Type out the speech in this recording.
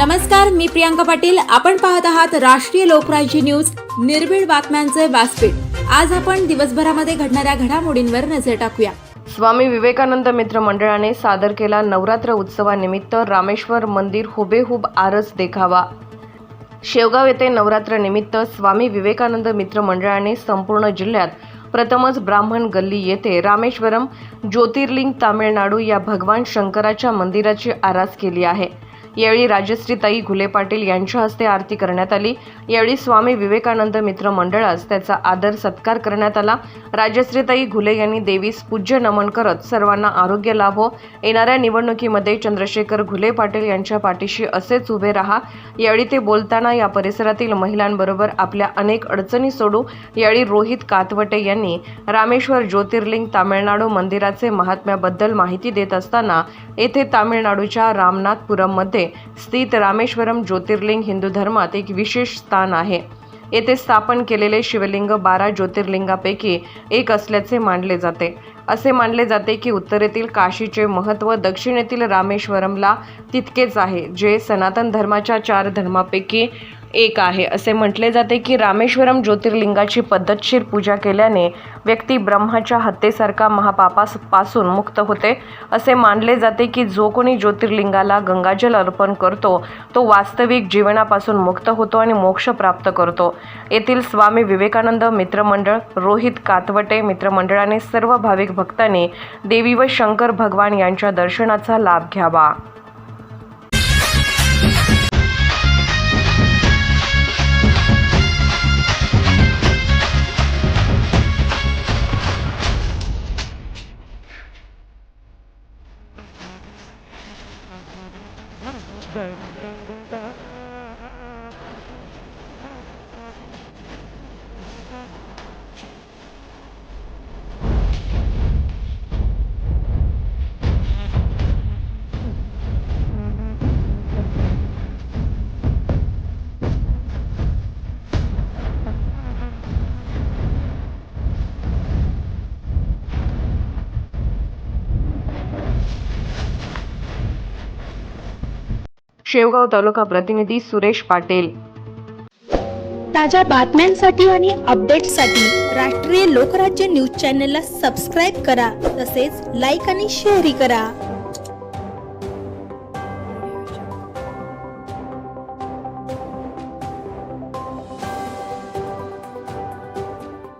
नमस्कार मी प्रियांका पाटील. आपण पाहत आहात राष्ट्रीय लोकराज्य न्यूज. निर्भीड बातम्यांचे व्यासपीठ. आज आपण दिवसभरामध्ये घडणाऱ्या घडामोडींवर नजर टाकूया. स्वामी विवेकानंद मित्र मंडळाने सादर केला नवरात्र उत्सवानिमित्त रामेश्वर मंदिर हुबेहूब आरस देखावा. शेवगाव येथे नवरात्र निमित्त स्वामी विवेकानंद मित्र मंडळाने संपूर्ण जिल्ह्यात प्रथमच ब्राह्मण गल्ली येथे रामेश्वरम ज्योतिर्लिंग तामिळनाडू या भगवान शंकराच्या मंदिराची आरास केली आहे. यावेळी राजश्रीताई घुले पाटील यांच्या हस्ते आरती करण्यात आली. यावेळी स्वामी विवेकानंद मित्र मंडळास त्याचा आदर सत्कार करण्यात आला. राजश्रीताई घुले यांनी देवीस पूज्य नमन करत सर्वांना आरोग्य लाभो. येणाऱ्या निवडणुकीमध्ये चंद्रशेखर घुले पाटील यांच्या पाठीशी असेच उभे राहा. यावेळी ते बोलताना या परिसरातील महिलांबरोबर आपल्या अनेक अडचणी सोडू. यावेळी रोहित कातवटे यांनी रामेश्वर ज्योतिर्लिंग तामिळनाडू मंदिराचे महात्म्याबद्दल माहिती देत असताना येथे तामिळनाडूच्या रामनाथपुरममध्ये स्थित रामेश्वरम ज्योतिर्लिंग हिंदू धर्मात एक विशेष स्थान आहे. येथे स्थापन केलेले शिवलिंग बारा ज्योतिर्लिंगापैकी एक असल्याचे मानले जाते. असे मानले जाते की उत्तरेतील काशीचे महत्त्व दक्षिणेतील रामेश्वरमला तितकेच आहे जे सनातन धर्माच्या चार धर्मापैकी एक आहे. असे म्हटले जाते की रामेश्वरम ज्योतिर्लिंगाची पद्धतशीर पूजा केल्याने व्यक्ती ब्रह्माच्या हत्येसारखा महापापापासून मुक्त होते. असे मानले जाते की जो कोणी ज्योतिर्लिंगाला गंगाजल अर्पण करतो तो वास्तविक जीवनापासून मुक्त होतो आणि मोक्ष प्राप्त करतो. येथील स्वामी विवेकानंद मित्रमंडळ रोहित कातवटे मित्रमंडळाने सर्व भाविक भक्तांनी देवी व शंकर भगवान यांच्या दर्शनाचा लाभ घ्यावा. 있어요. 네, 네, 네. शेवगाव तालुका प्रतिनिधी सुरेश पाटील. ताज्या बातम्यांसाठी आणि अपडेट्ससाठी राष्ट्रीय लोकराज्य न्यूज चॅनलला सबस्क्राईब करा तसेच लाईक आणि शेअरही करा.